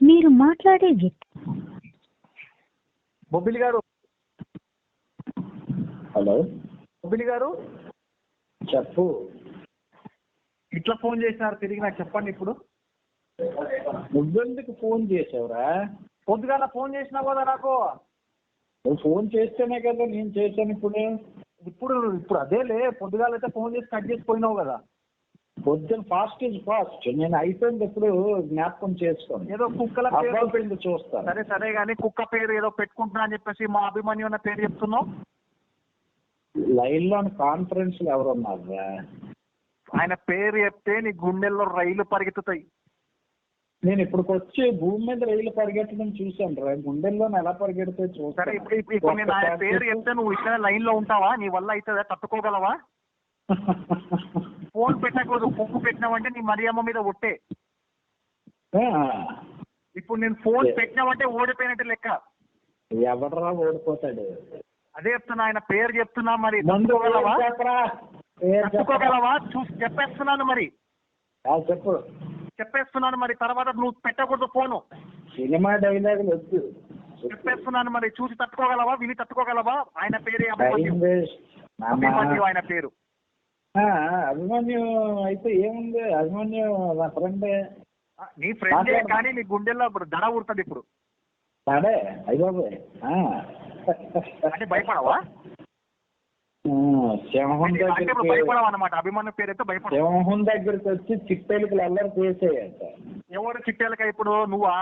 మీరు మాట్లాడే వ్యక్తి. బొబ్బిలి గారు. హలో. బొబ్బిలి గారు. చెప్పు. ఇట్లా ఫోన్ చేసినారు తిరిగి నాకు చెప్పండి ఇప్పుడు. నువ్వెందుకు ఫోన్ చేసావురా? పొద్దుగాల ఫోన్ చేసినావు కదా నాకు. నువ్వు ఫోన్ చేస్తేనే కదా నేను చేశాను ఇప్పుడు. ఇప్పుడు ఇప్పుడు అదేలే పొద్దుగాల అయితే ఫోన్ చేసి కట్ చేసి పోయినావు కదా. పొద్దున ఫాస్ట్ ఇస్ ఫాస్ట్. నేను అయిపోయింది ఇప్పుడు జ్ఞాపకం చేసుకోను ఏదో కుక్కల పేరు. చూస్తాను సరే సరే కానీ కుక్క పేరు ఏదో పెట్టుకుంటున్నా అని చెప్పేసి మా అభిమన్యు అన్న పేరు చెప్తున్నావు? లైన్లో కాన్ఫరెన్స్లో ఎవరు ఉన్నారా ఆయన పేరు చెప్తే నీ గుండెల్లో రైలు పరిగెత్తుతాయి. నేను ఇప్పటికి వచ్చి భూమి మీద రైలు పరిగెత్తడం చూశాను రా. గుండెల్లో ఎలా పరిగెడితే సరే ఇప్పుడు ఇప్పుడు ఇప్పుడు నేను ఆయన పేరు నువ్వు లైన్లో ఉంటావా? నీ వల్ల అవుతుందా తట్టుకోగలవా? ఫోన్ పెట్టకూడదు. పువ్వు పెట్టినావంటే నీ మరియమ్మ మీద ఒట్టే. ఇప్పుడు నేను ఫోన్ పెట్టినావంటే ఓడిపోయినట్టు లెక్క. ఎవడరా ఓడిపోతాడు? అదే చెప్తున్నా ఆయన పేరు చెప్తున్నా మరి. తట్టుకోగలవా? చూసి చెప్పేస్తున్నాను మరి. చెప్పు. చెప్పేస్తున్నాను మరి తర్వాత నువ్వు పెట్టకూడదు ఫోను. సినిమా డైలాగులు వద్దు. చెప్పేస్తున్నాను మరి చూసి తట్టుకోగలవా? విని తట్టుకోగలవా? ఆయన పేరే అభిమన్యు. ఆయన పేరు. ఆ, అభిమన్యు అయితే ఏముంది? అభిమన్యు నా ఫ్రెండే నీ ఫ్రెండే. కానీ నీ గుండెల్లో ఇప్పుడు దడ ఊరుతుంది ఇప్పుడు. అయ్యబాబోయ్ ఆ. అంటే భయపడవా? సింహం అంటే ఇప్పుడు దగ్గరికి భయపడవా అనమాట అభిమన్యు పేరు అయితే భయపడవు సింహం దగ్గరికి వచ్చి చిట్టెలుకలు అల్లరి చేసేయంట. ఎవరు చిట్టేలక ఇప్పుడు నువ్వా?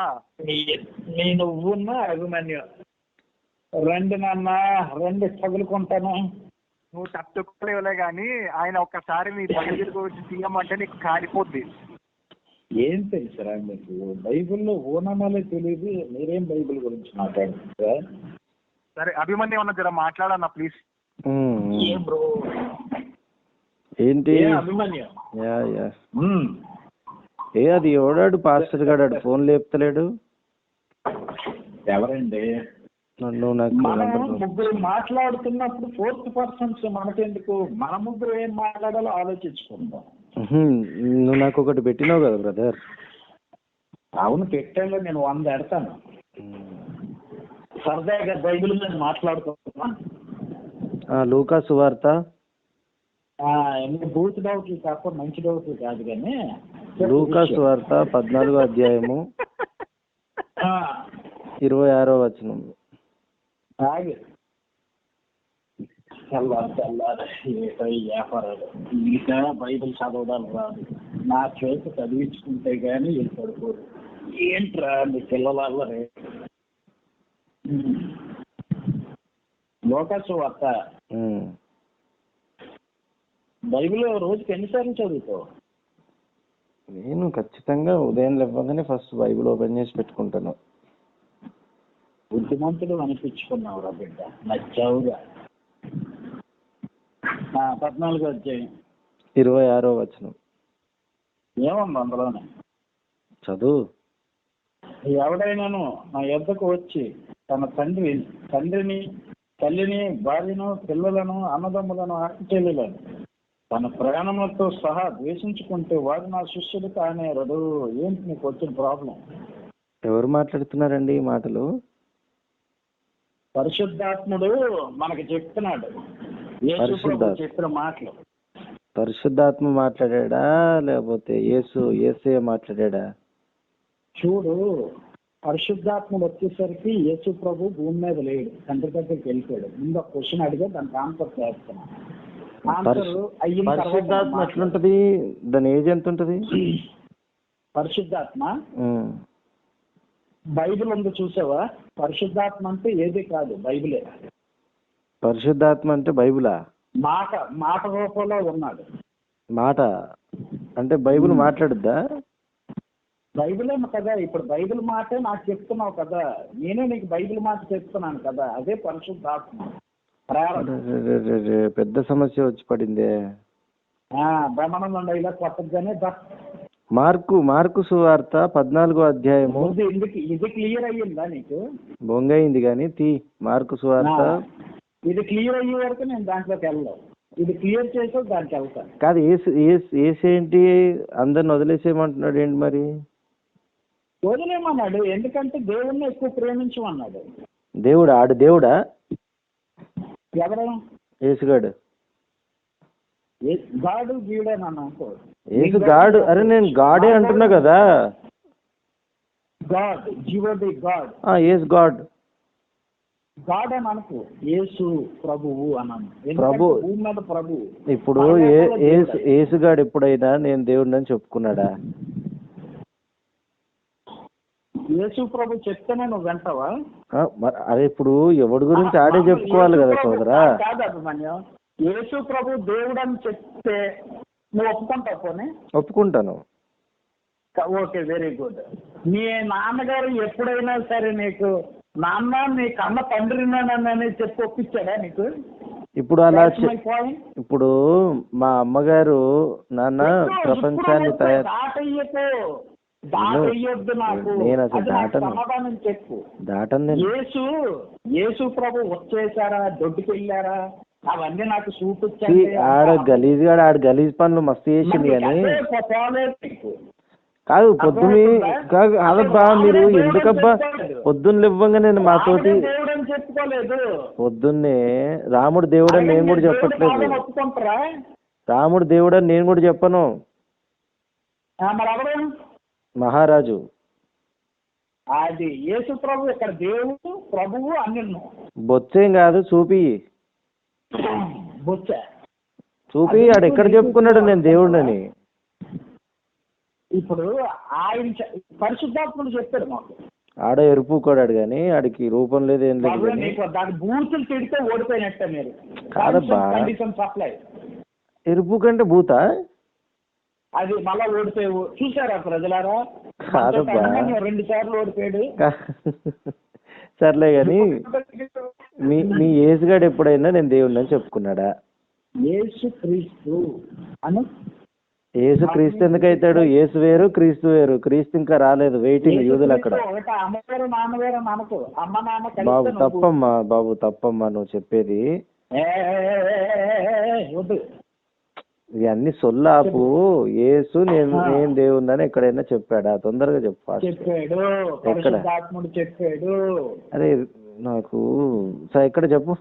నీ- నువ్వున్న అభిమన్యు. రెండు నాన్న రెండు తగులుకుంటాను. నువ్వు తట్టుకోలేవులే కానీ ఆయన ఒక్కసారి నీ బయలుదేరి గురించి తీయమంటే నీకు కాలిపోద్ది ఏం తెలుసురా మీకు? బైబిల్లో ఓనమాలే తెలియదు మీరేం బైబిల్ గురించి మాట్లాడుతున్నారా? సరే అభిమన్యు ఏమన్నా జర మాట్లాడన్నా ప్లీజ్. ఏం బ్రో? ఏంటి? అభిమన్యు? Yeah yeah. ఏ అది ఎవడాడు? పాస్టర్ గాడు ఆడు ఫోన్ లేపుతలేడు? ఎవరండి? నన్ను నాకు ముగ్గురు మాట్లాడుతున్నప్పుడు ఫోర్త్ పర్సన్స్ మనకెందుకు? మన ముగ్గురు ఏం మాట్లాడాలో ఆలోచించుకుందాం. నువ్వు నాకు ఒకటి పెట్టినావు కదా బ్రదర్. అవును పెట్టాలో నేను వంద ఎడతాను. సరదాగా బైబిల్ మీద మాట్లాడుతున్నా లూకా సువార్త. బూత్ డౌట్లు కాక మంచి డౌట్లు కాదు కానీ లూకా సువార్త పద్నాలుగో అధ్యాయము ఆ, ఇరవై ఆరో వచనం. ఇంకా బైబిల్ చదవడం రాదు. నా చేత చదివించుకుంటే గానీ వీళ్ళు పడుకోరు ఏంట్రా మీ పిల్లల లోకాసు వార్త. బైబిల్ రోజుకి ఎన్నిసార్లు చదువుతావు? నేను ఖచ్చితంగా ఉదయం లేవగానే ఫస్ట్ బైబిల్ ఓపెన్ చేసి పెట్టుకుంటాను. బుద్ధిమంతుడు అనిపించుకున్నావురా బిడ్డ. నచ్చావుగా. పద్నాలుగో అధ్యాయం. ఇరవై ఆరో వచనం. ఏముంది అందులోనే? చదువు. ఎవడైనాను నా యొద్దకు వచ్చి తన తండ్రి తండ్రిని తల్లిని భార్యను పిల్లలను అన్నదమ్ములను ఆకుచెల్లులను తన ప్రయాణములతో సహా ద్వేషించుకుంటే వాడు నా శిష్యుడు కానేరడు ఏంటి నీకు వచ్చిన ప్రాబ్లం ఎవరు మాట్లాడుతున్నారండి ఈ మాటలు? పరిశుద్ధాత్ముడు మనకి చెప్తున్నాడు. యేసు ప్రభు పరిశుద్ధాత్మ. చెప్పిన మాటలు. పరిశుద్ధాత్మ మాట్లాడా లేకపోతే యేసు యేసే మాట్లాడా చూడు పరిశుద్ధాత్ముడు వచ్చేసరికి యేసు ప్రభు భూమి మీద లేడు తండ్రి దగ్గరికి వెళ్ళిపోయాడు. ముందు ఒక క్వశ్చన్ అడిగా దానికి ఆన్సర్ చేస్తున్నాను. పరిశుద్ధాత్మ. ఎట్లుంటది? దాని ఏజ్ ఎంత ఉంటది పరిశుద్ధాత్మ. బైబిల్ ఉంది చూసావా? పరిశుద్ధాత్మ అంటే ఏది కాదు బైబిలే. పరిశుద్ధాత్మ అంటే బైబిలా? మాట మాట రూపంలో ఉన్నాడు. మాట? అంటే బైబిల్ మాట్లాడుద్దా? బైబిలే కదా ఇప్పుడు బైబిల్ మాటే నాకు చెప్తున్నావు కదా. నేనే నీకు బైబిల్ మాట చెప్తున్నాను కదా. అదే పరిశుద్ధాత్మ. పెద్ద సమస్య వచ్చి పడిందే. ఆ, బ్రహ్మానందం ఇలా కొట్టగానే మార్కు మార్కు సువార్త పద్నాలుగో అధ్యాయము. ఇది క్లియర్ అయ్యిందా నీకు? బొంగైంది కానీ తీ మార్కు సువార్త. ఇది క్లియర్ అయ్యే వరకు నేను దాంట్లోకి వెళ్ళను. ఇది క్లియర్ చేసి దానికి వెళ్తాను. కాదు ఏసు ఏసు ఏసు ఏంటి అందరిని వదిలేసేయమంటున్నాడు ఏంటి మరి? వదిలేమన్నాడు? ఎందుకంటే దేవుణ్ణి ఎక్కువ ప్రేమించమన్నాడు. దేవుడా? ఆడు దేవుడా? ఎవరు? ఏసుగాడు గాడు గీడే నన్ను అనుకో ఏసు గాడు? అరే నేను గాడే అంటున్నా కదా. గాడ్ జీవోడి గాడ్. ఏసు గాడ్. గాడ్ అని అనుకో. యేసు ప్రభువు ఎందుకంటే ప్రభు. భూమి మీద ప్రభువు ఇప్పుడు ఏసు ఏసుగాడు ఎప్పుడైనా నేను దేవుడిని అని చెప్పుకున్నాడా? యేసు ప్రభు చెప్తేనే నువ్వు వింటావా? అరే ఇప్పుడు ఎవడి గురించి ఆడే చెప్పుకోవాలి కదా సోదరా? కాదు అభిమన్యం. యేసు ప్రభు దేవుడు అని చెప్తే నువ్వు ఒప్పుకుంటావు పోనీ? ఒప్పుకుంటాను. Okay very good. మీ నాన్నగారు ఎప్పుడైనా సరే నీకు నాన్న నీ కన్న తండ్రినని చెప్పి ఒప్పించాడా నీకు? ఇప్పుడు అలా. ఇప్పుడు మా అమ్మగారు నాన్న ప్రపంచాన్ని తయారు నేను అసలు దాటను. చెప్పు. దాటని యేసు యేసు ప్రభు వచ్చేసారా? దొడ్డుకి వెళ్ళారా అవన్నీ నాకు ఆడ గలీజ్ గాడు ఆడ గలీజ్ పనులు మస్తు చేసింది కానీ కాదు పొద్దుని కాదు కాదబ్బా మీరు ఎందుకబ్బా పొద్దున్న ఇవ్వంగా నేను మాతోటి అని పొద్దున్నే రాముడు దేవుడని నేను కూడా చెప్పట్లేదు. రాముడు దేవుడని నేను కూడా చెప్పను. మహారాజు. అది యేసు ప్రభు ఇక్కడ దేవుడు ప్రభువు అన్నిన్ను బొచ్చేం కాదు చూపి. బొచ్చ. చూపి ఆడు ఎక్కడ చెప్పుకున్నాడు నేను దేవుడిని ఇప్పుడు ఆయన పరిశుద్ధాత్ముడు చెప్పాడు మాకు. ఆడ ఎరుపు కొడాడు కానీ ఆడికి రూపం లేదు ఏం లేదు దాని బూతులు తిడితే ఓడిపోయినట్టే మీరు. కాదబ్బా. ఎరుపు కంటే భూత అది మళ్ళా ఓడిపోయి చూసారా ప్రజలారా రెండు సార్లు ఓడిపోయాడు సర్లే కానీ మీ మీ ఏసుగాడు ఎప్పుడైనా నేను దేవుడిని అని చెప్పుకున్నాడా యేసు క్రీస్తు అను ఏసు క్రీస్తు ఎందుకు అవుతాడు ఏసు వేరు క్రీస్తు వేరు క్రీస్తు ఇంకా రాలేదు వెయిటింగ్ యూదులు అక్కడ బాబు తప్పమ్మా బాబు తప్పమ్మా నువ్వు చెప్పేది ఇవన్నీ సొల్లాపు. ఏసు నేను. నేను దేవుందని ఎక్కడైనా చెప్పాడా? తొందరగా చెప్పు. చెప్పాడు. పరిశుద్ధాత్ముడు చెప్పాడు. అరే నాకు సరే ఎక్కడ చెప్పు?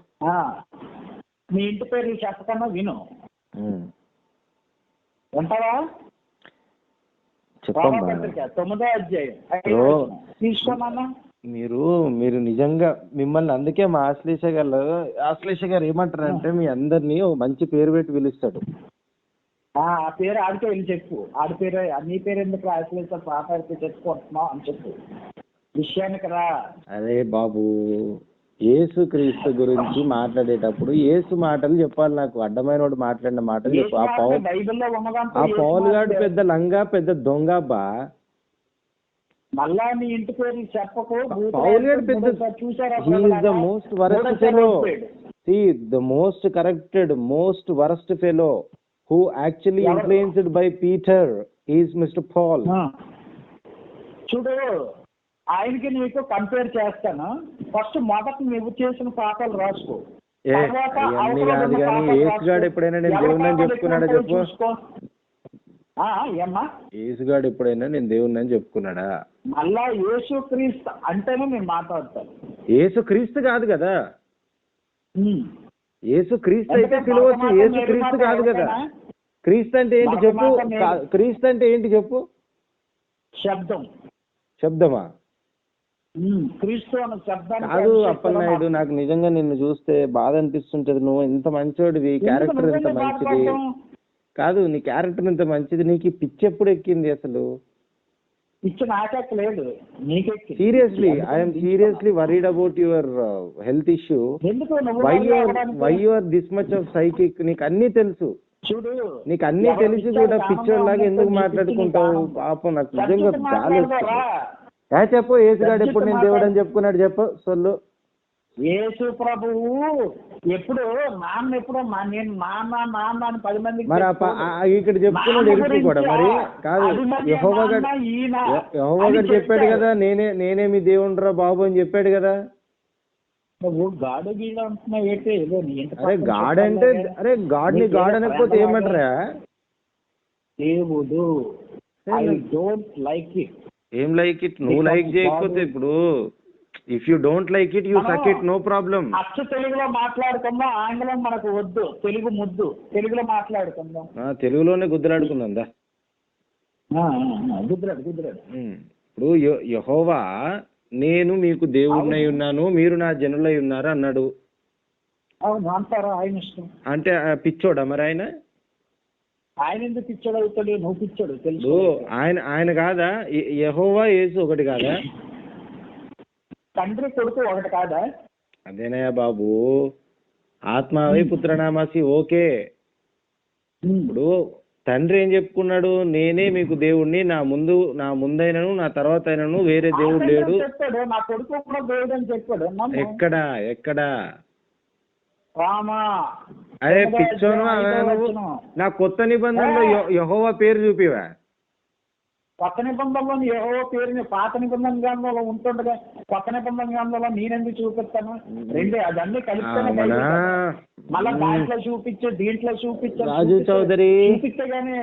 మీ ఇంటి పేరు చెప్పకన్నా విను. ఉమ్. వింటావా? చెప్పమ్మా. రోమపత్రిక తొమ్మిదో అధ్యాయం రో. తీసుకోమన్నా? మీరు మీరు నిజంగా మిమ్మల్ని అందుకే మా ఆశ్లేష గారు ఆశ్లేష గారు ఏమంటారంటే మీ అందరినీ మంచి పేరు పెట్టి పిలుస్తాడు. ఆ ఆ పేరు ఆడికే వెళ్ళి చెప్పు. ఆడి పేరు నీ పేరు ఎందుకు రాసలేదు పాప అయితే చెప్పుకుంటున్నావు అని చెప్పు. విషయానికి రా. అరే బాబు యేసు క్రీస్తు గురించి మాట్లాడేటప్పుడు యేసు మాటలు చెప్పాలి నాకు. అడ్డమైన వాడు మాట్లాడిన మాటలు చెప్పు. ఆ పౌ బైబిల్లో ఉన్నదంతా ఆ పౌల్ గాడు. పెద్ద లంగా పెద్ద దొంగ బా. మళ్ళా నీ ఇంటి పేరు చెప్పకు. పౌల్ గాడు పెద్ద the most worst fellow. See the most corrected most worst fellow who actually? Influenced by Peter Mister Paul ఆ. చూడు ఆయనకి నీకు కంపేర్ చేస్తాను ఫస్ట్ మొదట నువ్వు చేసిన పాపాలు రాసుకో అవన్నీ అవతల కాదు ఉన్న కానీ పాపాలు యేసు గాడు రాసుకో. ఎప్పుడైనా నేను అని పాపాలు చెప్పుకున్నాడా చెప్పు? యేసుగాడు ఎప్పుడైనా నేను దేవుడిని అని చెప్పుకున్నాడా మళ్ళా యేసు క్రీస్తు అంటేనే నేను మాట్లాడతాను యేసు క్రీస్తు కాదు కదా. యేసు క్రీస్తు అయితే పిలవచ్చు యేసు క్రీస్తు కాదు కదా? క్రీస్తు అంటే ఏంటి చెప్పు? క్రీస్తు అంటే ఏంటి చెప్పు? శబ్దం. శబ్దమా. క్రీస్తు అన్న శబ్దాన్ని కాదు అప్పలనాయుడు నాకు నిజంగా నిన్ను చూస్తే బాధ అనిపిస్తుంటది. నువ్వు ఇంత మంచోడివి క్యారెక్టర్ ఎంత మంచిది? కాదు నీ క్యారెక్టర్ ఎంత మంచిది నీకు పిచ్చి ఎప్పుడు ఎక్కింది అసలు? నీకెక్కి seriously I'm seriously worried about your health issue why worry your? Why your this much of psychic నీకు అన్నీ తెలుసు. చూడు నీకు అన్నీ తెలిసి కూడా పిచ్చోడ్లాగా ఉన్నట్టు ఎందుకు మాట్లాడుకుంటావు? పాపం. నాకు నిజంగా ఏ చెప్పు ఏసుగాడు ఎప్పుడు నేను దేవుడు అని చెప్పుకున్నాడు చెప్పు సొల్లు. యేసు ప్రభువు ఎప్పుడు నాన్న ఎప్పుడు మా- నేను నాన్న నాన్న అని పది మందికి మరి ఇక్కడ నాన్న ఎరుపు కూడా మరి? కాదు అది మరి యెహోవా గడ్ నాన్న ఈయన యెహోవా అని గడ్ చెప్పాడు చెప్పాడు. కదా నేనే నేనే మీ దేవుండ్రా బాబు అని చెప్పాడు కదా. నువ్వు గాడు గీడు అంటున్నావు ఏంటి? ఏదో నీ ఇంటి అరే గాడ్ అంటే. అరే గాడ్ని గాడ్ అనకపోతే ఏమంటారా? దేవుడు ఐ డోంట్ లైక్ ఇట్ ఏం లైక్ ఇట్? నువ్వు లైక్ చేయకపోతే ఇప్పుడు if you don't like it you suck it no problem అచ్చ తెలుగులో మాట్లాడుకుందాం ఆంగ్లం మనకు వద్దు. తెలుగు ముద్దు. తెలుగులో మాట్లాడుకుందాం. తెలుగులోనే గుద్దులాడుకుందాం దా. గుజరాత్ ఉమ్. ఇప్పుడు యెహోవా నేను మీకు దేవుడినై ఉన్నాను మీరు నా జనులై ఉన్నారు అన్నాడు. అంటే పిచ్చోడా మరి ఆయన? ఆయన ఎందుకు పిచ్చాడు అవుతాడు? నువ్వు పిచ్చాడు తెలుసు ఆయన ఆయన కాదా? యెహోవా యేసు ఒకటి కాదా? తండ్రి కొడుకు ఒకటి కాదా? అదేనయ్య బాబు. ఆత్మావై పుత్రనామాసి ఓకే. ఇప్పుడు తండ్రి ఏం చెప్పుకున్నాడు? నేనే మీకు దేవుణ్ణి నా ముందు నా ముందైనను నా తర్వాత అయినను వేరే దేవుడు లేడు. నా కొడుకు కూడా దేవుడు అని చెప్పాడు. ఎక్కడా? ఎక్కడా? రామా. అరే పిచ్చోను. నా కొత్త నిబంధనలో యెహోవా పేరు చూపివా? కొత్త నిబంధనలో ఏవో పేరుని పాత నిబంధన గ్రంథంలో ఉంటుండగా కొత్త నిబంధన గ్రంథంలో నేనెందుకు చూపిస్తాను రెండే అదన్నీ కలిపితేనే. మళ్ళా దాంట్లో చూపించు దీంట్లో చూపించు రాజు చూపిస్తే- చౌదరి. చూపిస్తే గానీ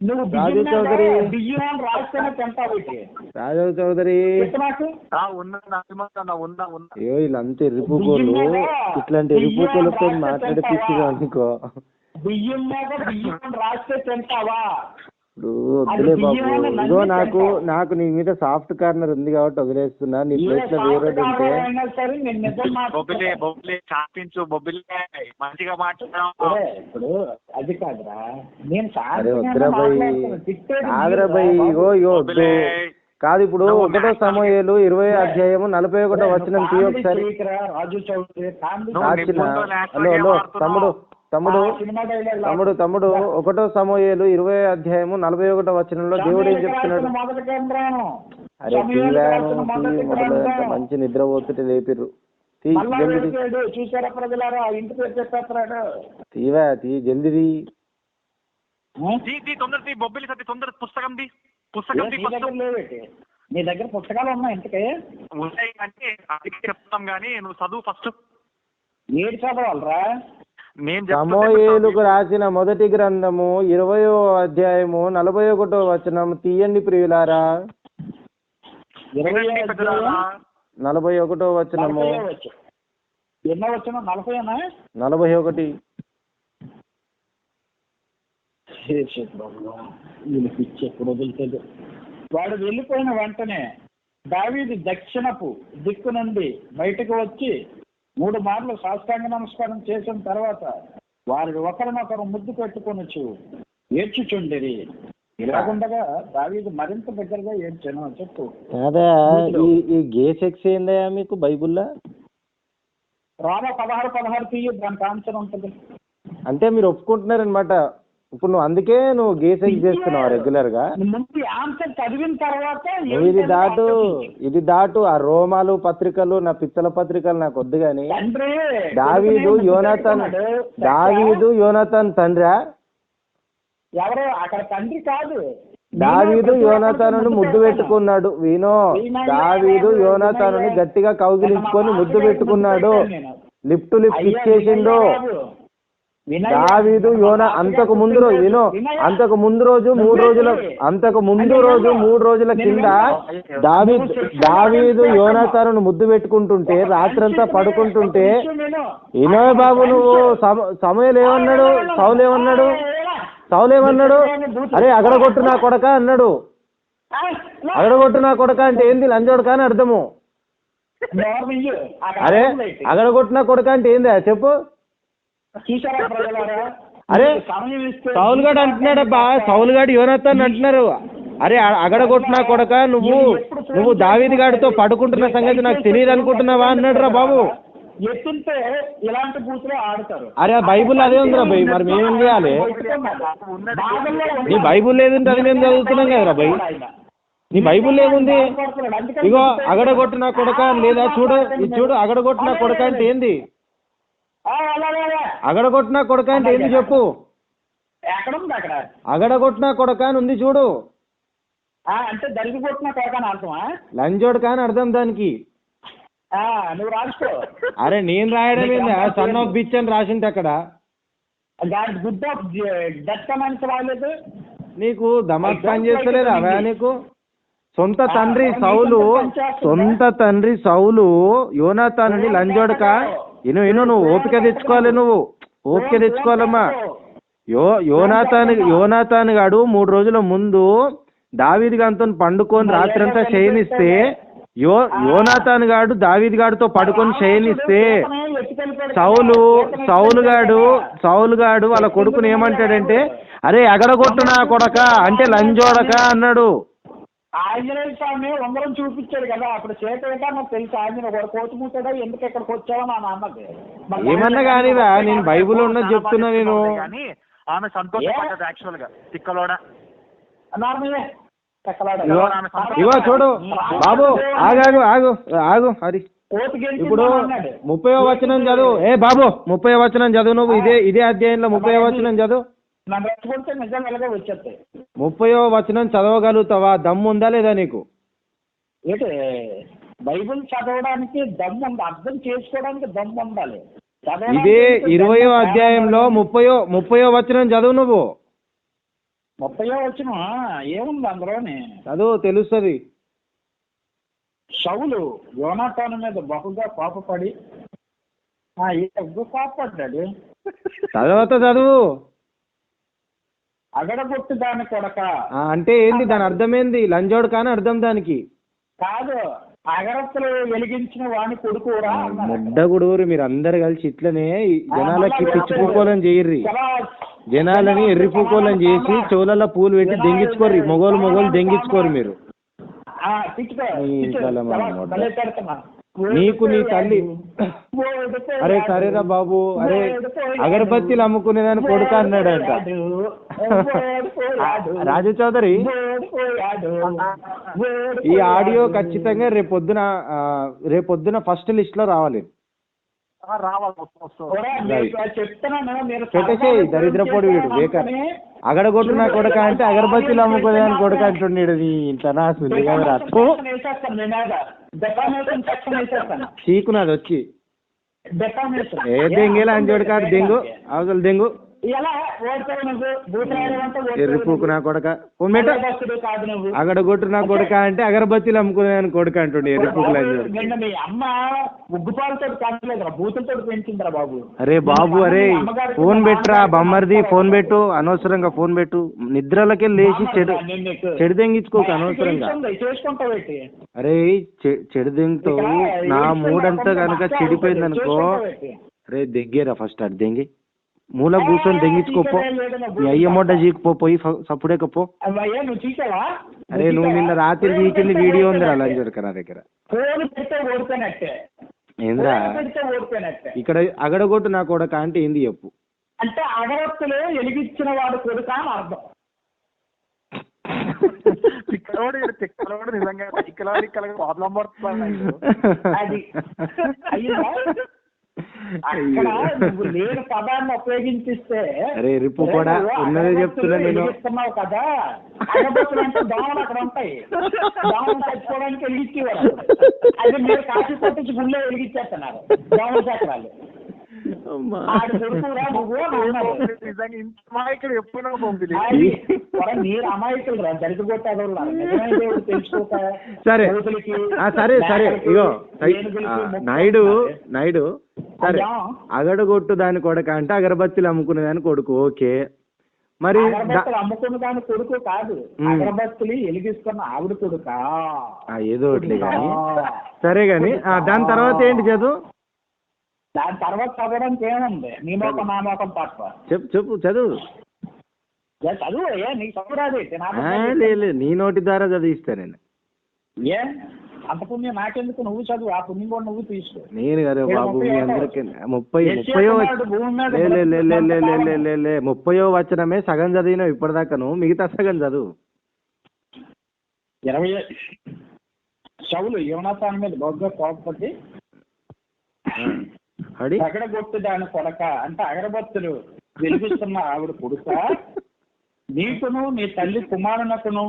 నువ్వు రాజు చౌదరి. బియ్యం అని రాస్తేనే తింటావు. రాజవ్ చౌదరి అయ్యో వీళ్ళంతా ఎరుపుకోలు ఇట్లాంటి ఎరుపుకోలతో మాట్లాడిపిస్తుంది అనుకో బియ్యం మీద బియ్యం అని రాస్తే తింటావా ఇప్పుడు వద్దులే బాబు. ఇదిగో నాకు నాకు నీ మీద సాఫ్ట్ కార్నర్ ఉంది కాబట్టి వదిలేస్తున్నా. నీ ప్లేస్లో వేరే ఉంటే అయినా సరే నేను నిజం బొబ్బిలే మాట్లాడతాను. బొబ్బిలే చాపించు బొబ్బిలే. మంచిగా మాట్లాడడం ఒరే, ఇప్పుడు అది కాదురా. నేను. ఇగో ఇగో కాదు ఇప్పుడు ఒకటో సమయాలు ఇరవై అధ్యాయము నలభై ఒకటో కామెడీ ఒకసారి హలో హలో. తమ్ముడు. తమ్ముడు తమ్ముడు తమ్ముడు ఒకటో సమయాలు ఇరవై అధ్యాయము నలభై ఒకటో వచనంలో దేవుడు ఏం చెప్తున్నాడు. అరే మొదలు ఎంత. మంచి నిద్ర పోతుంటే లేపిర్రు. జల్ది తీవా తీ జల్ది తీ. తీ తీ తొందర తీ బొబ్బిలి సత్తి తొందర పుస్తకం తీ. పుస్తకం నీ దగ్గర లేవేటి నీ దగ్గర పుస్తకాలు ఉన్నాయి ఇంతకే? ఉన్నాయి అంటే అందుకే చెప్తున్నాం కానీ నువ్వు చదువు ఫస్ట్. ఏడు చదవాలరా? సమూయేలుకు రాసిన మొదటి గ్రంథము ఇరవయో అధ్యాయము నలభై ఒకటో వచనం తీయండి ప్రియులారా. నలభై ఒకటో వచనము. నలభై ఎన్నో వచ్చిన నలభైనా నలభై ఒకటి. ఎప్పుడు వదులుతుంది వాడు వెళ్ళిపోయిన వెంటనే దావీది దక్షిణపు దిక్కు నుండి బయటకు వచ్చి మూడు మార్లు సాష్టాంగ నమస్కారం చేసిన తర్వాత వారి ఒకరినొకరు ముద్దు పెట్టుకొనొచ్చు ఏడ్చుచుండిరి. ఇలాగుండగా దావీదు మరింత దగ్గరగా ఏడ్చాను చెప్పు. కాదా ఈ గే సెక్స్ మీకు బైబుల్లా? రామ పదహారు పదహారు తీయ దానికి ఆన్సర్ ఉంటుంది. అంటే మీరు ఒప్పుకుంటున్నారనమాట ఇప్పుడు నువ్వు అందుకే నువ్వు గే సెక్స్ చేస్తున్నావు రెగ్యులర్గా. ముందు ఆన్సర్ చదివిన తర్వాత నువ్వు ఇది దాటు. ఇది దాటు ఆ రోమాలు పత్రికలు నా పిచ్చల పత్రికలు నాకు వద్దు గాని. దావీదు యోనాథన్. దావీదు యోనాథన్ తండ్రా? ఎవరో అక్కడ తండ్రి కాదు. దావీదు యోనాథానుని ముద్దు పెట్టుకున్నాడు. వినో దావీదు యోనాథానుని గట్టిగా కౌగిలించుకొని ముద్దు పెట్టుకున్నాడు. లిఫ్ట్ లిఫ్ట్ ఇచ్చేసిండు. దావీదు యోన అంతకు ముందు రోజు వినో అంతకు ముందు రోజు మూడు రోజుల అంతకు ముందు రోజు మూడు రోజుల కింద దావీదు దావీదు యోనాథానుని ముద్దు పెట్టుకుంటుంటే రాత్రంతా పడుకుంటుంటే వినో బాబు నువ్వు సమ- సమయం ఏమన్నాడు? సౌలు ఏమన్నాడు? సౌలు ఏమన్నాడు? అరే అగడగొట్టు నా కొడక అన్నాడు. అగడగొట్టు నా కొడక అంటే ఏంది? లంజోడక అని అర్థము. అరే అగడగొట్టు నా కొడక అంటే ఏంది? చెప్పు. చూసారా ప్రజలారా? అరే, మీకు సమయం ఇస్తే సౌలు గాడు అంటున్నాడబ్బా సౌలు గాడు యోనత్తాన్ని అంటున్నారు. అరే అ- అగడగొట్టు నా కొడక నువ్వు నువ్వు దావీది గాడితో పడుకుంటున్న సంగతి నాకు తెలియదు అనుకుంటున్నావా అన్నాడు రా బాబు. ఎత్తుంటే ఇలాంటి బూతులు ఆడతారు. అరే ఆ బైబుల్ అదే ఉందిరా భయ్ మరి మేమేం చేయాలి? నీ బైబుల్ లేదంటే అది మేము చదువుతున్నాం కదరా భయ్ నీ బైబుల్ ఏముంది? ఇగో. అగడగొట్టిన కొడక లేదా చూడు ఇది చూడు అగడగొట్టిన కొడక అంటే ఏంది. అగడగొట్టిన కొడక అంటే ఏంది చెప్పు? ఎక్కడ ఉంది అక్కడ? అగడగొట్టిన కొడక అని ఉంది చూడు. అంటే కొట్టిన కోకని అర్థమా? లంజోడక అని అర్థం దానికి. నువ్వు రాసుకో. అరే నేను రాయడం ఏంది? సన్ ఆఫ్ బిచ్ అని రాసింది అక్కడ. దాని గుడ్ ఆఫ్ డెత్ మనిషి రాలేదు. నీకు దమాక్ పని చేస్తలేదు అవా నీకు? సొంత తండ్రి సౌలు సొంత తండ్రి సౌలు యోనాతానుని లంజోడక? ఇను ఇను నువ్వు ఓపిక తెచ్చుకోవాలి నువ్వు. ఓపిక తెచ్చుకోవాలమ్మా. యో యోనాథాని యోనాథాని గాడు మూడు రోజుల ముందు దావీద్ గారితో పండుకొని రాత్రంతా శయనిస్తే యో యోనాతాను గాడు దావీద్ గాడితో పడుకొని శయనిస్తే సౌలు సౌలు గాడు సౌలు గాడు వాళ్ళ కొడుకుని ఏమంటాడంటే అరే ఎగడగొట్టు నా కొడక అంటే లంజోడక అన్నాడు. ఆంజనేయ స్వామి ఉంగరం చూపించాడు కదా అప్పుడు చేత ఏంటో నాకు తెలుసు. ఆంజనేయ ఒక కోతి మూతాడో ఎందుకు ఇక్కడికి వచ్చావో నా నాన్నకి. మరి ఏమన్నా కానిరా నేను బైబిల్ ఉన్నది చెప్తున్నా నేను. కానీ ఆమె సంతోషపడ్డది యాక్చువల్గా. తిక్కలోడ? నార్మలే. ఇగో చూడు బాబు ఆగాగు ఆగు ఆగు హరి. ఇప్పుడు ముప్పై వచనం చదువు. ఏ బాబు ముప్పై వచనం చదువు నువ్వు. ఇదే ఇదే అధ్యాయంలో ముప్పై వచనం చదువు. నన్ను రెచ్చగొడితే నిజంగా వచ్చేస్తాయి. ముప్పయో వచనం చదవగలుగుతావా? దమ్ము ఉందా లేదా నీకు? ఏంటి? బైబిల్ చదవడానికి దమ్ము ఉంది అర్థం చేసుకోవడానికి దమ్ము ఉండాలి ఇదే ఇరవయో. అధ్యాయంలో ముప్పయో ముప్పయో వచనం చదువు నువ్వు. ముప్పయో వచ్చిన ఏముంది అందులోని? చదువు తెలుస్తుంది. షవులు యోనాతాను మీద బహుగా ఎక్కువ కోపపడ్డాడు తర్వాత చదువు. అగడగొట్టు దాని కొడక. అంటే ఏంది దాని అర్థం ఏంది లంజోడు కానీ అర్థం దానికి. కాదు అగరత్తులు వెలిగించిన వాని కొడుకురా అన్నాడు. ముడ్డగుడుగురు మీరు అందరు కలిసి ఇట్లనే జనాలకి పిచ్చిపూకోలని చేయర్రి. జనాలని ఎర్రిపూకోలని చేసి చెవులలో పూలు పెట్టి దెంగించుకోర్రి మొగోలు మొగోలు దెంగించుకోరు మీరు. నీకు నీ తల్లి. అరే సరేరా బాబు. అరే అగరబత్తీలు అమ్ముకునేదాని కొడుకు అన్నాడంట. రాజు చౌదరి ఈ ఆడియో ఖచ్చితంగా రేపొద్దున రేపొద్దున ఫస్ట్ లిస్ట్లో రావాలి. పెట్టేసేయ్ దరిద్రపోడు వీడు బేకార్. అగడగొట్టు నా కొడుక అంటే అగరబత్తీలు అమ్ముకునేదాని కొడుకు అంటుండేడు నీ ఇంత నా సుల్లి కదా రాత్రు వేసేస్తాను నేను డెఫామేషన్ సెక్షన్ వేసేస్తాను చీకు నాది వచ్చి. ఏ దెంగేలా అంజోడు కాదు దెంగు అవసరం దెంగు ఇలా ఓడిపోయి నువ్వు? భూతరాయమంతా ఎర్రి పూకు నా కొడక. అగడగొట్టు నా కొడుక అంటే అగరబత్తీలు అమ్ముకునేదాని కొడుకు అంటుండే ఎర్రి పూకులు అంజోడు నిన్న మీ అమ్మ ఉగ్గుపాలతో పెంచిందిరా బాబు. అరే బాబు అరే ఫోన్ పెట్టురా బమ్మర్ది ఫోన్ పెట్టు అనవసరంగా ఫోన్ పెట్టు నిద్రలకి లేచి చెడు చెడు దెంగించుకోకు అనవసరంగా. అరే చెడు దెంగుతో నా మూడంతా కనుక చెడిపోయింది అనుకో అరే దెగ్గేరా ఫస్ట్ అది దెంగి. మూల కూర్చొని దెంగించుకోపో నీ అయ్య మొడ్డ చీకుపో పోయి ఫ- సప్పుడేకపో. అయ్యా నువ్వు చూసావా? అరే నువ్వు నిన్న రాత్రి వీకింది వీడియో ఉంది అలా దొరక నా దగ్గర. ఫోన్ పెడితే ఓడిపోయినట్టే. ఏంద్రా? ఇక్కడ అగడగొట్టు నా కొడక అంటే ఏంది చెప్పు. అంటే అగరత్తులు వెలిగించిన వాడు కొడుక అని అర్థం. తిక్కలోడు తిక్కలోడు నిజంగా. తిక్కలో ప్రాబ్లం పడుతుంది అది. అయ్యిందా? అక్కడ నువ్వు లేని పదాన్ని ఉపయోగించిస్తే అరే రిప్పు కూడా ఉన్నదే చెప్తున్నా నేను. కదా? అంటే దోమలు అక్కడ ఉంటాయి. దోమలు చచ్చిపోవడానికి వెలిగించేవారు అది మీరు కాఫీ కొట్టించి గుళ్ళో వెలిగించేస్తున్నారు దోమల చక్రాలు మీరు అమాయకులు రా. సరే. సరే ఇగో నాయుడు. నాయుడు సరే. అగడగొట్టు దాని కొడక అంటే అగరబత్తీలు అమ్ముకునేదాని కొడుకు ఓకే. మరి అగరబత్తులు అమ్ముకున్న దాని కొడుకు కాదు. అగరబత్తులు వెలిగిస్తున్న ఆవిడ కొడుకా? ఆ, ఏదో ఒకటి కానీ సరే కానీ దాని తర్వాత ఏంటి చదువు? దాని తర్వాత చదవడానికి ఏముంది? నీ మోకం నా మోకం తప్ప చెప్పు చెప్పు చదువు. చదువు ఏ నీకు చదువు రాదు. నా నీ నోటి ద్వారా చదివిస్తా నేను. ఏ? అంత పుణ్యం నాకెందుకు? నువ్వు చదువు ఆ పుణ్యం కూడా నువ్వు తీసుకో. నేను కదా బాబు ముప్పై మీ ఏళ్ళ అందరికి ముప్పై యెస్ ముప్పయో లే ముప్పయో వచనమే సగం చదివినావు ఇప్పటిదాకా నువ్వు మిగతా సగం చదువు. ఇరవై షవులు యోనాథాన్ మీద బొగ్గ కోపపట్టి అడి తగడగొట్టు దాని కొడక అంటే అగరబత్తులు వెలిగిస్తున్న ఆవిడ కొడుక నీకును నీ తల్లి కుమారునకును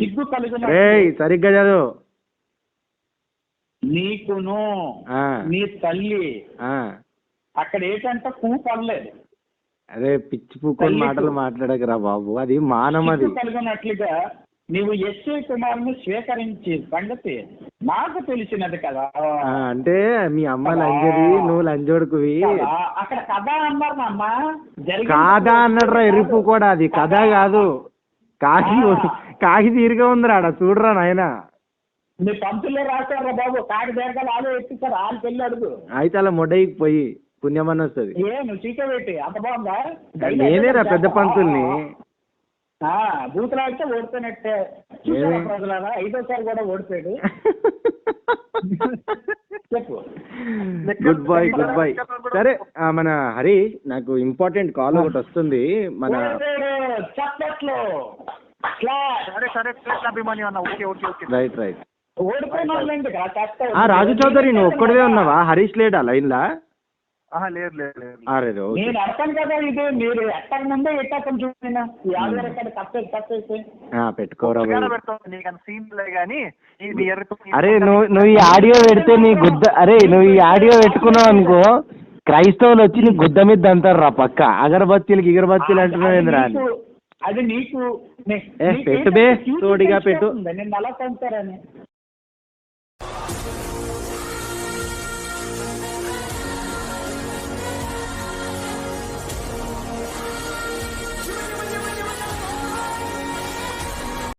సిగ్గు కలిగిన సరిగ్గా చదువు. నీకును నీ తల్లి ఆ. అక్కడ ఏంటంటే కూ పడలేదు. అరే పిచ్చి పూకొని మాటలు మాట్లాడకరా బాబు. అది మానం అది. సిగ్గు కలిగినట్లుగా నీవు ఎస్ఏ కుమారుని స్వీకరించి సంగతి నాకు తెలిసినది కదా. అంటే మీ అమ్మ లంజది నువ్వు లంజోడుకువి? అక్కడ కథ అన్నారు అమ్మ. కాదా అన్నాడురా ఎరుపు కూడా అది. కథ కాదు కాకి కాకి తీరుగా ఉందిరా ఆడ. చూడరా నాయన. మీ పంతుల్లో రాశారా బాబు? కాకి దేగాలు ఆలో ఎత్తిస్తారు. ఆలు పెళ్ళి అడుగు. అయితే అలా మొడయికి పోయి పుణ్యమని వస్తుంది. ఏ నువ్వు చీకబెట్టి అంత బాగుందా? నేనేరా పెద్ద పంతుల్ని. ఆడితే ఓడిపోయినట్టే. ప్రజలారా? ఐదోసారి కూడా ఓడిపోయాడు. చెప్పు. గుడ్ బాయ్ గుడ్ బాయ్ సరే మన హరి నాకు ఇంపార్టెంట్ కాల్ ఒకటి వస్తుంది. మన చప్పట్లు. సరే సరే కృష్ణ అభిమాని అన్న. Okay okay okay. Right right. Raju Chowdary నువ్వు ఒక్కడివే ఉన్నావా? హరీష్ లేడా లైన్లా? ఆహా లేదు లేదు లేదు. అరే రే, ఓకే నేను అర్థం కదా ఇది. మీరు ఎక్కడ ముందే ఎట్టకం చూసిన ఈ ఆధార్ కార్డు కప్పే కప్పేసి ఆ, పెట్టుకోరా ఉగాడ బాబు. పెడతావు నీకు అంత సీన్ లే అరే నువ్వు నువ్వు ఈ ఆడియో పెడితే నీ గుద్ద అరే నువ్వు ఈ ఆడియో పెట్టుకున్నావు అనుకో క్రైస్తవులు వచ్చి నీ గుద్ద మీద అంటారు రా పక్క అగరబత్తీలకి ఇగరబత్తీలు అంటున్నావు ఏందిరా? అది నీకు పెట్టు బే, తోడిగా పెట్టు. నేను అలా పంపుతారని